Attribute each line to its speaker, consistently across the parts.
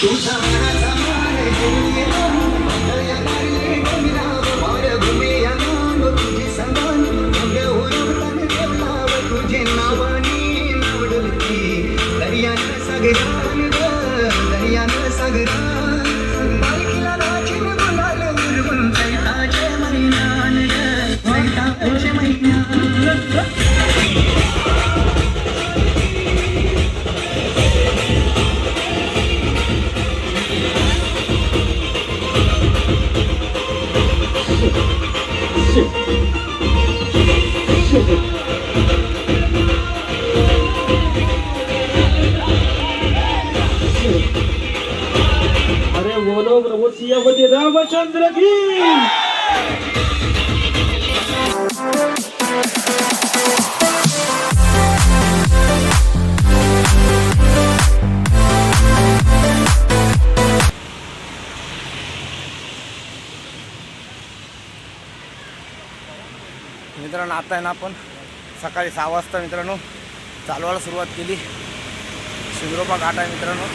Speaker 1: तुझे
Speaker 2: यवती रामचंद्र की.
Speaker 3: मित्रांनो आता आहे ना आपण सकाळी सहा वाजता मित्रांनो चालवायला सुरुवात केली. शिंगरोबा घाट आहे मित्रांनो.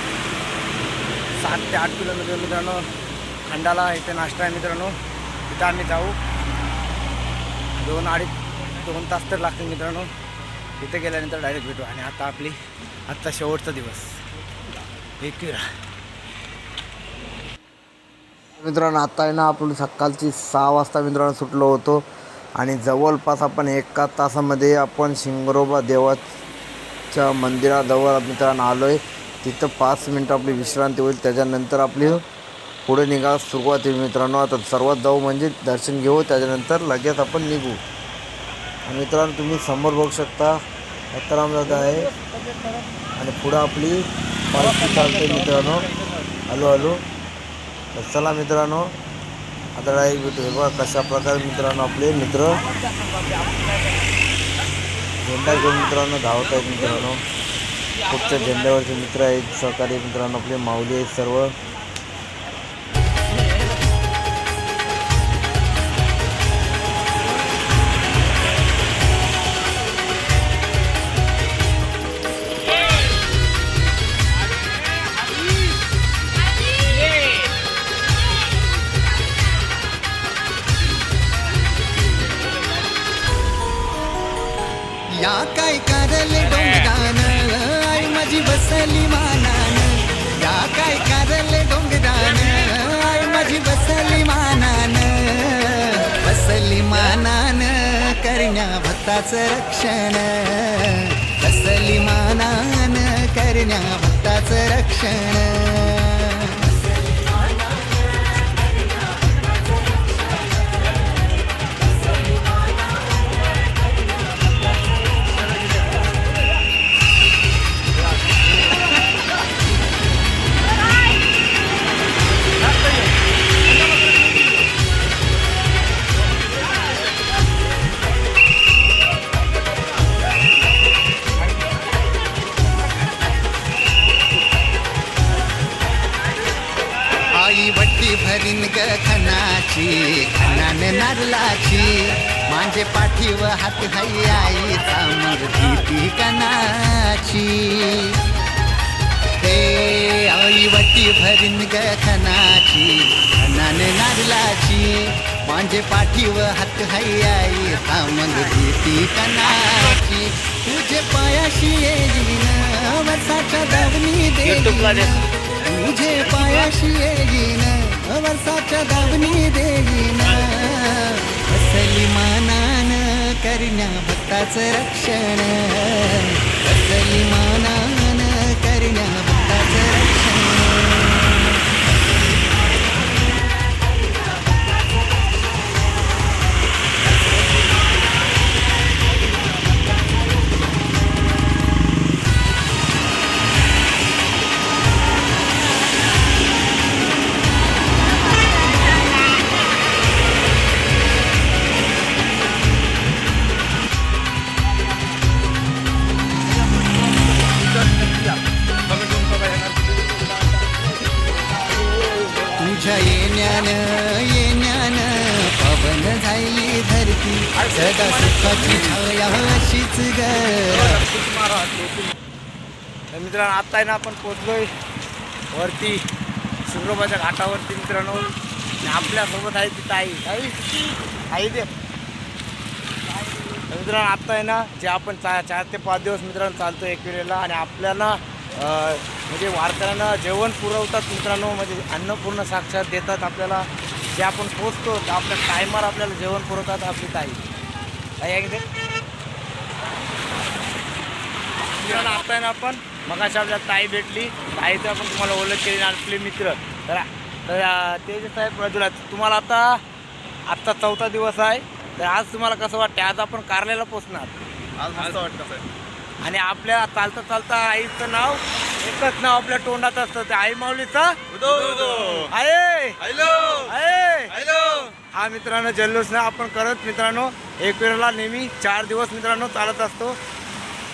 Speaker 3: सात ते आठ किलोमीटर मित्रांनो खंडाला इथे नाश्ता आहे मित्रांनो. तिथं आम्ही जाऊ. दोन अडीच दोन तास तर लागतील मित्रांनो. तिथे गेल्यानंतर डायरेक्ट भेटू. आणि आता आपली आत्ता शेवटचा दिवस. एकविरा मित्रांनो आता आहे ना आपण सकाळची सहा वाजता मित्रांनो सुटलो होतो. आणि जवळपास आपण एका तासामध्ये आपण शिंगरोबा देवाच्या मंदिराजवळ मित्रांनो आलो आहे तिथं पाच मिनटं आपली विश्रांती होईल. त्याच्यानंतर आपली पुढे निघा सुरुवात मित्रांनो. आता सर्वात जाऊ म्हणजे दर्शन घेऊ त्याच्यानंतर लगेच आपण निघू. मित्रांनो तुम्ही समोर बघू शकता अत्तरामदादा आहे. आणि पुढं आपली पालखी चालते मित्रांनो. Hello hello. तर चला मित्रांनो आता डायरेक्ट भेटू बघा कशा प्रकारे मित्रांनो आपले मित्र. झेंडा घेऊन मित्रांनो धावत आहेत मित्रांनो. खूपच्या झेंड्यावरचे मित्र आहेत सहकारी मित्रांनो आपले माऊली आहेत सर्व.
Speaker 1: या काय कारले डोंगदान? आई माझी बसली मानान. या काय कारले डोंगदान? आई माझी बसली मानान. बसली मानान करण्या भक्ताचं रक्षण. बसली मानान करण्या भक्ताचं रक्षण. हाई आईचा मूर्ती ती कनाची आई वट्टी भरीन ग खनाची खनान नारलाची. माझे पाठीव हात हाई आईचा मूर्ती ती कनाची तुझे पायाशी येईन वर्षाच्या दावणी देईन. तुझे पायाशी येईन वर्षाच्या दावणी देईन. असली मानान करण्या भक्ताच रक्षण कसली मानान करण्या भक्ताचं
Speaker 3: आहे ना आपण पोचलोय वरती शिंगरोबाच्या घाटावरती मित्रांनो. आपल्यासोबत आहे ती ताई. ताई आई दे. मित्रांनो आत्ता आहे ना जे आपण चा चार ते पाच दिवस मित्रांनो चालतो एक वेळेला आणि आपल्याला म्हणजे वारकऱ्यांना जेवण पुरवतात मित्रांनो म्हणजे अन्नपूर्ण साक्षात देतात आपल्याला. जे आपण पोचतो आपल्या टायमावर आपल्याला जेवण पुरवतात आपली ताई. ताई आहे की ते मित्रांनो आता आहे ना आपण मगाशी आपल्या ताई भेटली. ताईचं आपण तुम्हाला ओळख केली आणि आपले मित्र. तर तर ते जे साहेब प्रज्वला तुम्हाला आता आत्ता चौथा दिवस आहे. तर आज तुम्हाला कसं वाटते आज आपण कारल्याला पोचणार.
Speaker 4: आज मस्त वाटतं साहेब.
Speaker 3: आणि आपल्या चालता चालता आईचं नाव एकच नाव आपल्या तोंडात असतं ते आई माऊलीचं. हा मित्रांनो जल्लोष ना आपण करत मित्रांनो एक वेळेला नेहमी चार दिवस मित्रांनो चालत असतो.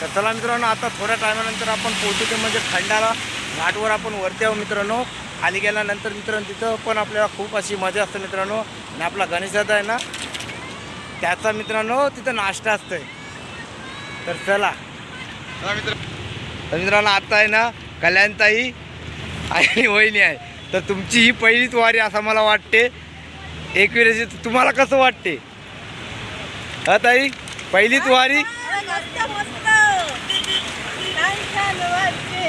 Speaker 3: तर चला मित्रांनो आता थोड्या टायमानंतर आपण पोहोचू ते म्हणजे खंडाला घाटवर आपण वरती आहो मित्रांनो. खाली गेल्यानंतर मित्रांनो तिथं पण आपल्याला खूप अशी मजा असते मित्रांनो. आणि आपला गणेशदादा आहे ना त्याचा मित्रांनो तिथं नाश्ता असतोय. तर चला.
Speaker 4: चला मित्र
Speaker 3: तर मित्रांनो आता आहे ना कल्याणताई आणि वहिनी आहे. तर तुमची ही पहिलीच वारी असं मला वाटते. एक वेळेची तुम्हाला कसं वाटते? हा ताई पहिलीच वारी
Speaker 5: अरे मस्त मस्त छान छान वाटते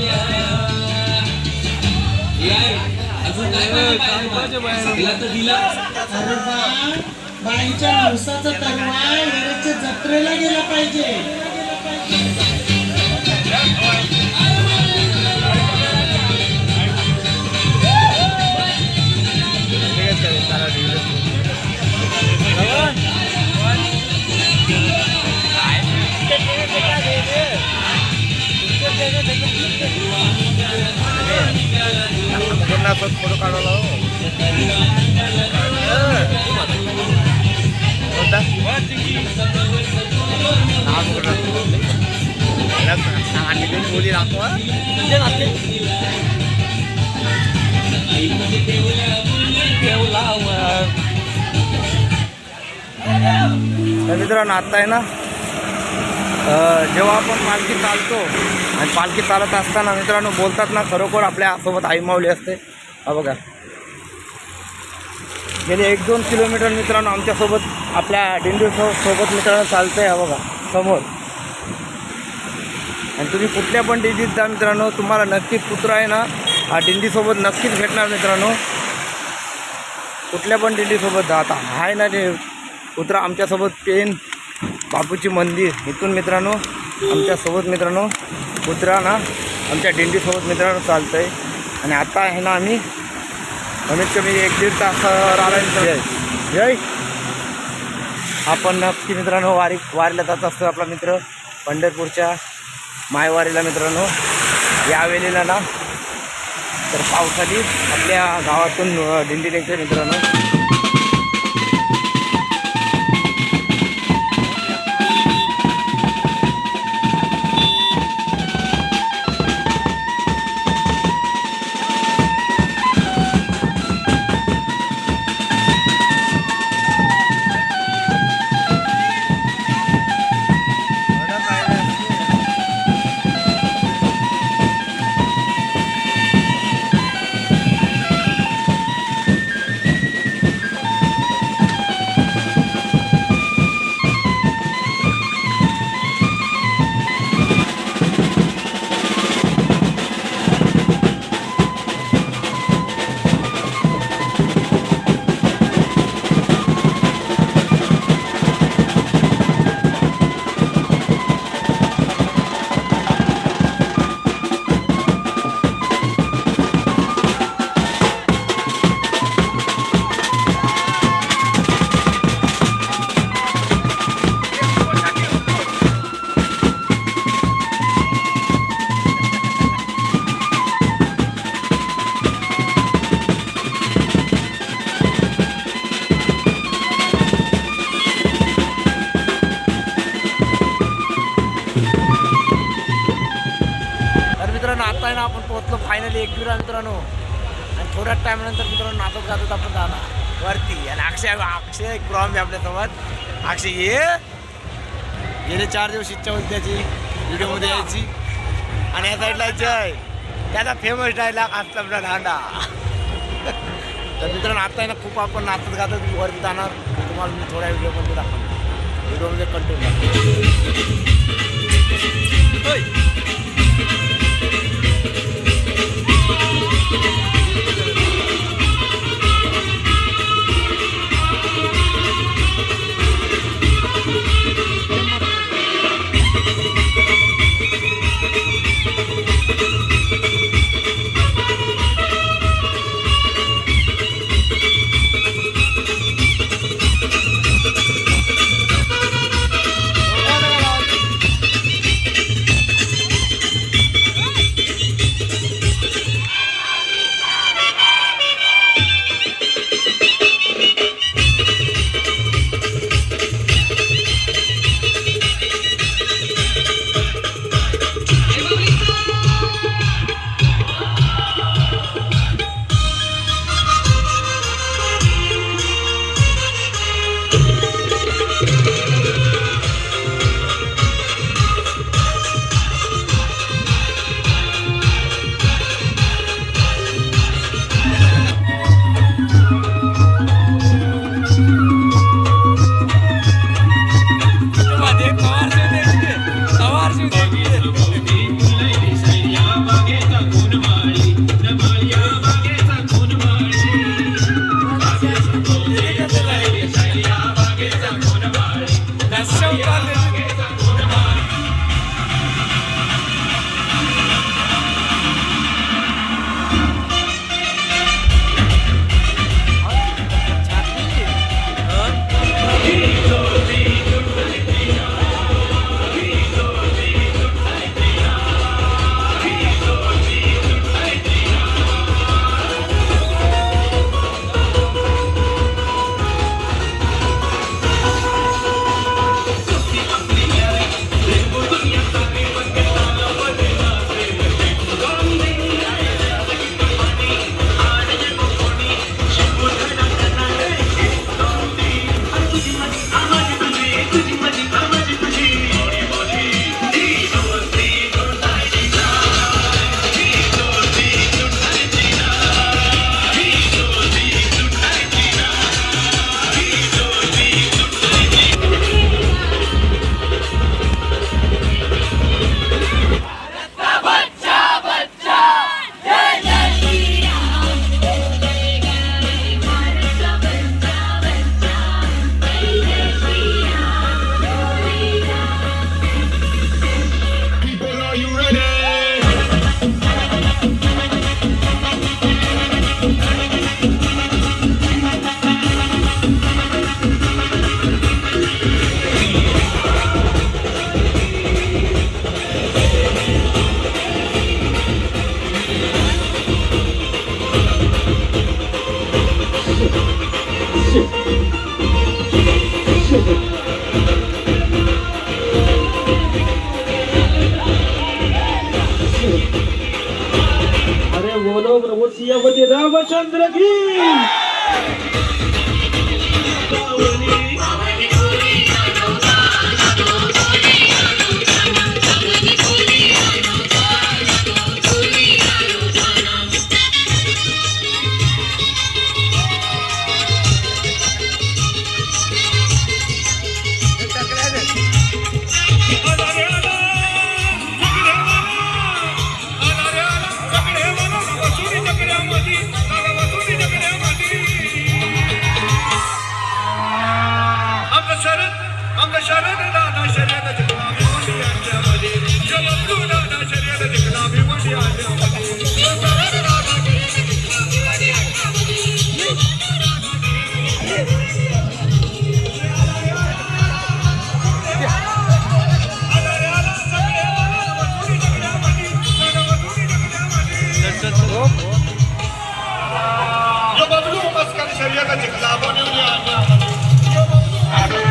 Speaker 5: छान झालं
Speaker 6: बाईच्या नवसाचा वेळेच्या जत्रेला गेला पाहिजे
Speaker 3: फोटो काढायला हो. बोली दाखवा. मित्रांनो आता आहे ना जेव्हा आपण पालखी चालतो आणि पालखी चालत असताना मित्रांनो बोलतात ना खरोखर आपल्यासोबत आई माऊली असते. हा बघा. गेले एक दोन किलोमीटर मित्रांनो आमच्यासोबत आपल्या दिंडी सो- सोबत मित्रांनो चालतंय हा बघा समोर. आणि तुम्ही कुठल्या पण दिंडीत जा मित्रांनो तुम्हाला नक्कीच कुत्रा आहे ना हा दिंडीसोबत नक्कीच भेटणार मित्रांनो. कुठल्या पण दिंडीसोबत जा आता आहे ना ते कुत्रा आमच्यासोबत पेन बापूची मंदिर इथून मित्रांनो आमच्यासोबत मित्रांनो कुत्रा ना आमच्या दिंडीसोबत मित्रांनो चालतं आहे आणि आता आहे ना आम्ही कमीत कमी एक दीड तास राहिल्यानंतर जय आपण नक्की मित्रांनो वारी वारीला जात असतो आपला मित्र पंढरपूरच्या मायवारीला मित्रांनो. यावेळेला ना तर पावसाळी आपल्या गावातून दिंडी निघते मित्रांनो. फायनली एकविरा मित्रांनो. आणि थोड्याच टाईमनंतर मित्रांनो नाचत गातत आपण जाणार. वरती. आणि अक्षय अक्षय क्रॉम आहे आपल्यासोबत. अक्षय ये. गेले चार दिवस इच्छा होती त्याची. व्हिडिओमध्ये यायची. आणि या साईडला जय. त्याचा फेमस डायलॉग असला आपला दांडा. तर मित्रांनो आता आहे ना खूप आपण नाचत गातत वरती जाणार. ते तुम्हाला मी थोड्या व्हिडिओमध्ये दाखवणार. व्हिडिओमध्ये कंटिन्यू Thank you.
Speaker 2: अरे बोलो प्रभु सियापती रामचंद्र की। Thank you.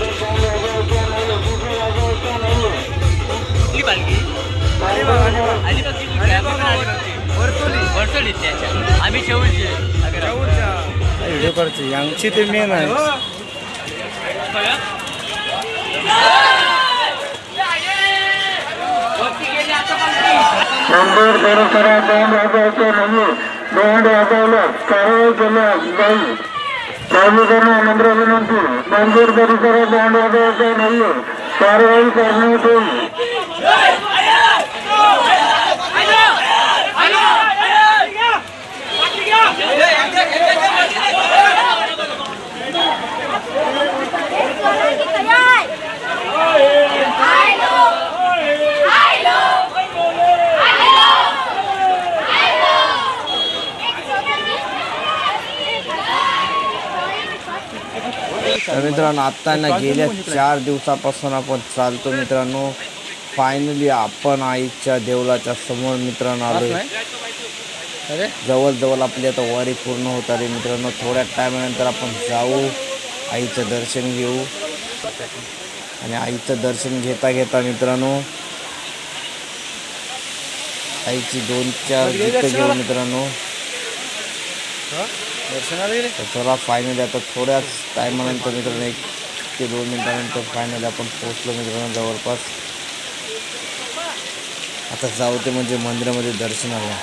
Speaker 3: व्हिडिओ करतो यांची ते मेन आहे.
Speaker 7: मंदिर परिसरात दोन वाजायचे म्हणजे दोन वाजवल्या कारवाई केल्यास जाईल नागरिकांना नम्र विनंती मंदिर परिसरात दोन वाजवायचे नाही कारवाई करण्यात येईल
Speaker 2: तर मित्रांनो आत्ता ना गेल्या चार दिवसापासून आपण चालतो मित्रांनो. फायनली आपण आईच्या देवळाच्या समोर मित्रांनो आलो जवळजवळ आपली आता वारी पूर्ण होत आली मित्रांनो. थोड्या टायमानंतर आपण जाऊ आईचं दर्शन घेऊ. आणि आईचं दर्शन घेता घेता मित्रांनो आईची दोन चार गीतं घेऊ मित्रांनो. तर चला फायनली आता थोड्याच टायमानंतर मित्रांनो एक ते दोन मिनिटानंतर फायनली आपण पोहोचलो मित्रांनो जवळपास. आता जाऊ ते म्हणजे मंदिरामध्ये दर्शनाला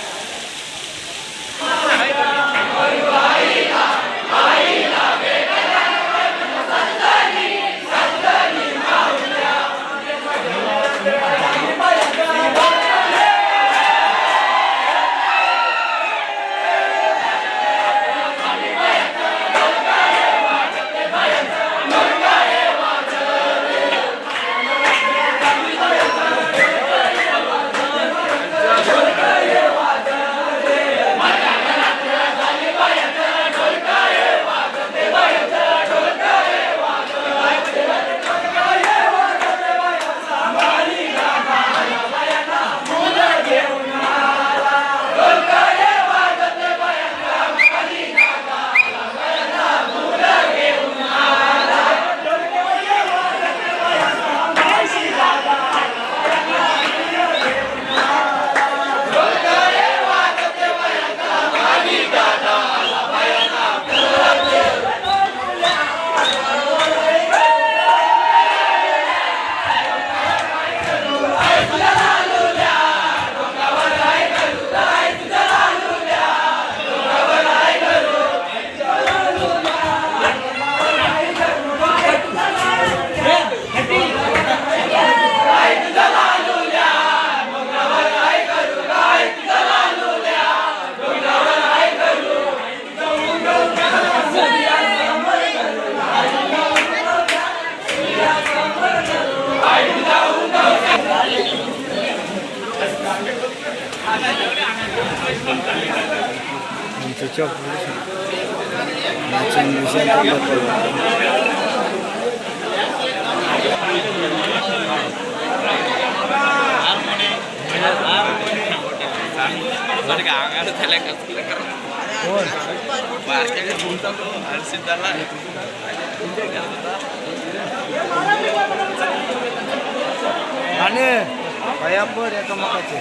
Speaker 3: भयांबर एका मकाचे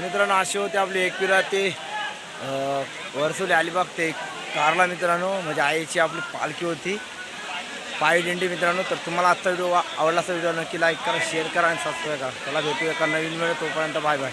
Speaker 3: मित्रांनो अशी होते आपली एकविरा ते अं, वरसोली अलिबाग ते कारला मित्रांनो म्हणजे आईची आपली पालखी होती. पायी दिंडी मित्रांनो तर तुम्हाला आजचा व्हिडिओ आवडला असा व्हिडिओ नक्की लाईक करा शेअर करा आणि सबस्क्राईब करा. चला भेटूया एका नवीन वेळ तोपर्यंत बाय बाय